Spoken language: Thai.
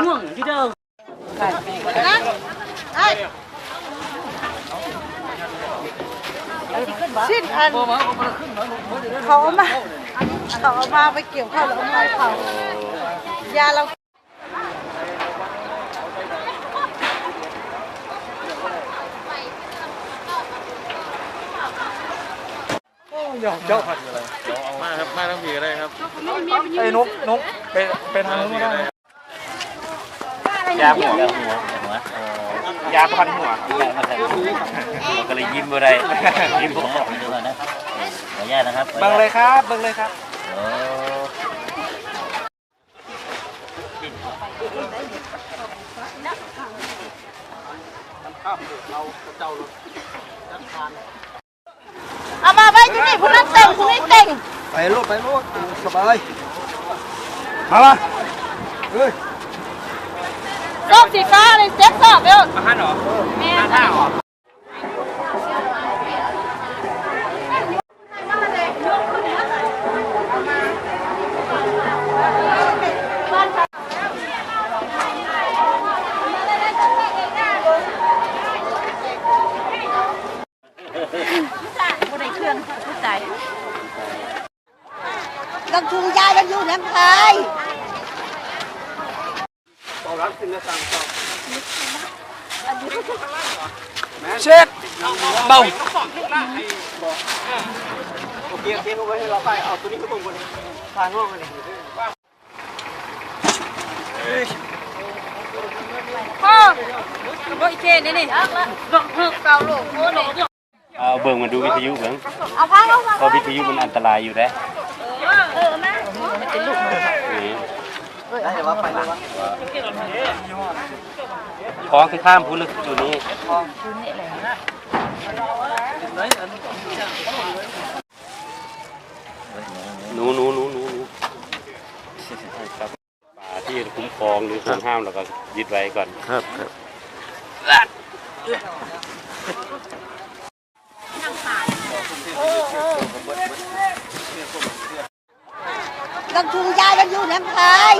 ห่วงอยู่เด้อนะไอ้สิ้นอันเขาเอามาเขาเอามาไปเกี่ยวข้าวแล้วอามาเผายาเรา เจ้าผัดอะไรมาครับมาทั้งผีก็ได้ครับไอ้นกนกไปไปทางนู้นก็ได้ยาหัวหัวหัวยาพันหัวก็เลยยิ้มบ่ได้ยิ้มบ่ออกเดี๋ยวก่อนนะขออนุญาตนะครับเบิ่งเลยครับเบิ่งเลยครับโอ้เอามาไว้ที่นี่คุณนั่นเต็งคุณนี่เต็งไปลูกไปลูกสบายมาละเฮ้ยรอบสีฟ้าเลยเจ็ดสอบเดียวมาหันเหรอแม่ ห้าเหรอผู้ใดเคลื่อนผู้ใจลำชูยายมันอยู่น้ำพายเช็ดเบาโอเคโอเคเอาไว้ให้เราไปเอาตัวนี้ก็ตรงกันทางนอกกันนี่พ่อบ่อีเคนี่นี่เก่าลูกโอ้นี่ เอาเบิ่งมาดูวิทยุเบิ่งเอาพังเอาพังเพราะวิทยุมันอันตรายอยู่แล้วเออมาไม่เป็นลูกนี่ให้ว่าไปเลยวะท้องคือข้ามผู้ลึกอยู่นี่หนูหนูหนูหนูหนูครับป่าที่คุ้มครองหรือควรห้ามเราก็ยึดไว้ก่อนครับครับ กลางคืนยายมันอยู่น้ำไทย